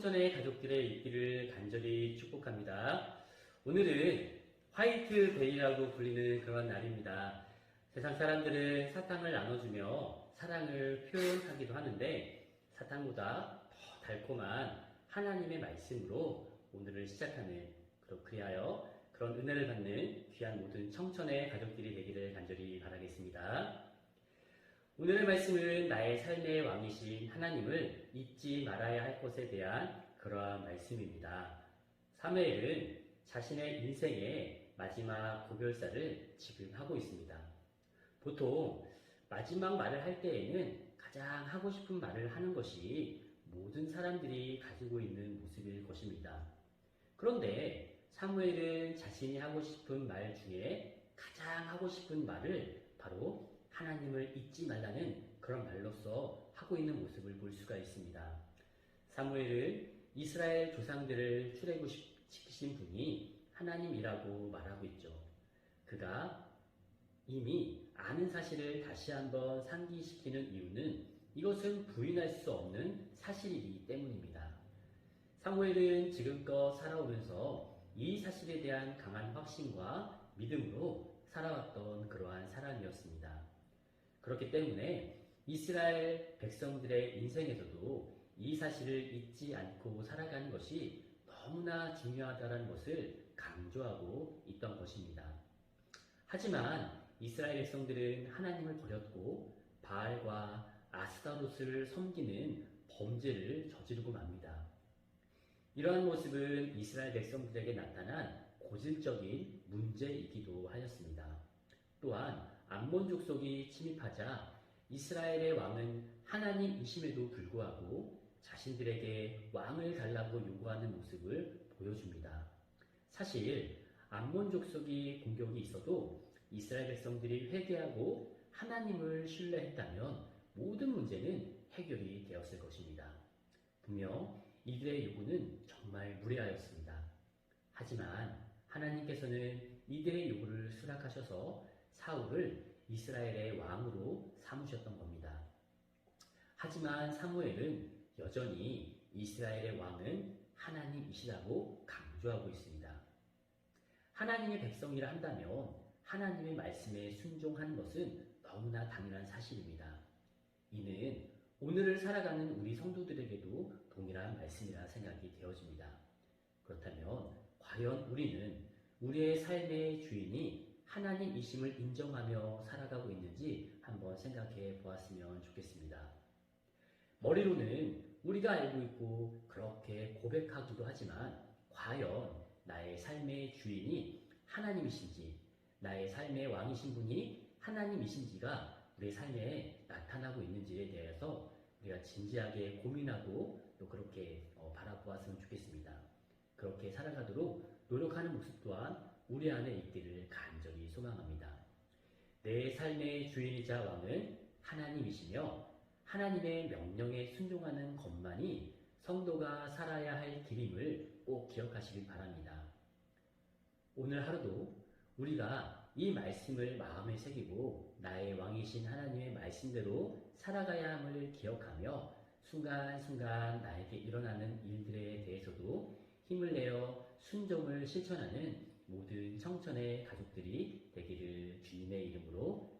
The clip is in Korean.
가족들의 있기를 간절히 축복합니다. 오늘은 화이트 데이라고 불리는 그런 날입니다. 세상 사람들은 사탕을 나눠주며 사랑을 표현하기도 하는데 사탕보다 더 달콤한 하나님의 말씀으로 오늘을 시작하는 그리하여 그런 은혜를 받는 귀한 모든 청천의 가족들이 되기를 간절히 바라겠습니다. 오늘의 말씀은 나의 삶의 왕이신 하나님을 잊지 말아야 할 것에 대한 그러한 말씀입니다. 사무엘은 자신의 인생의 마지막 고별사를 지금 하고 있습니다. 보통 마지막 말을 할 때에는 가장 하고 싶은 말을 하는 것이 모든 사람들이 가지고 있는 모습일 것입니다. 그런데 사무엘은 자신이 하고 싶은 말 중에 가장 하고 싶은 말을 바로 하나님을 잊지 말라는 그런 말로서 하고 있는 모습을 볼 수가 있습니다. 사무엘은 이스라엘 조상들을 출애굽시키신 분이 하나님이라고 말하고 있죠. 그가 이미 아는 사실을 다시 한번 상기시키는 이유는 이것은 부인할 수 없는 사실이기 때문입니다. 사무엘은 지금껏 살아오면서 이 사실에 대한 강한 확신과 믿음으로 살아왔던 그러한 사람이었습니다. 그렇기 때문에 이스라엘 백성들의 인생에서도 이 사실을 잊지 않고 살아가는 것이 너무나 중요하다는 것을 강조하고 있던 것입니다. 하지만 이스라엘 백성들은 하나님을 버렸고 바알과 아스타롯을 섬기는 범죄를 저지르고 맙니다. 이러한 모습은 이스라엘 백성들에게 나타난 고질적인 문제이기도 하였습니다. 또한 암몬 족속이 침입하자 이스라엘의 왕은 하나님이심에도 불구하고 자신들에게 왕을 달라고 요구하는 모습을 보여줍니다. 사실 암몬 족속이 공격이 있어도 이스라엘 백성들이 회개하고 하나님을 신뢰했다면 모든 문제는 해결이 되었을 것입니다. 분명 이들의 요구는 정말 무례하였습니다. 하지만 하나님께서는 이들의 요구를 수락하셔서 사울을 이스라엘의 왕으로 삼으셨던 겁니다. 하지만 사무엘은 여전히 이스라엘의 왕은 하나님이시라고 강조하고 있습니다. 하나님의 백성이라 한다면 하나님의 말씀에 순종하는 것은 너무나 당연한 사실입니다. 이는 오늘을 살아가는 우리 성도들에게도 동일한 말씀이라 생각이 되어집니다. 그렇다면 과연 우리는 우리의 삶의 주인이 하나님이심을 인정하며 살아가고 있는지 한번 생각해 보았으면 좋겠습니다. 머리로는 우리가 알고 있고 그렇게 고백하기도 하지만 과연 나의 삶의 주인이 하나님이신지 나의 삶의 왕이신 분이 하나님이신지가 우리 삶에 나타나고 있는지에 대해서 우리가 진지하게 고민하고 또 그렇게 어, 바라보았으면 좋겠습니다. 그렇게 살아가도록 노력하는 모습 또한 우리 안에 있기를 간절히. 내 삶의 주인이자 왕은 하나님이시며 하나님의 명령에 순종하는 것만이 성도가 살아야 할 길임을 꼭 기억하시길 바랍니다. 오늘 하루도 우리가 이 말씀을 마음에 새기고 나의 왕이신 하나님의 말씀대로 살아가야 함을 기억하며 순간순간 나에게 일어나는 일들에 대해서도 힘을 내어 순종을 실천하는 모든 청천의 가족들이 되기를 주님의 이름으로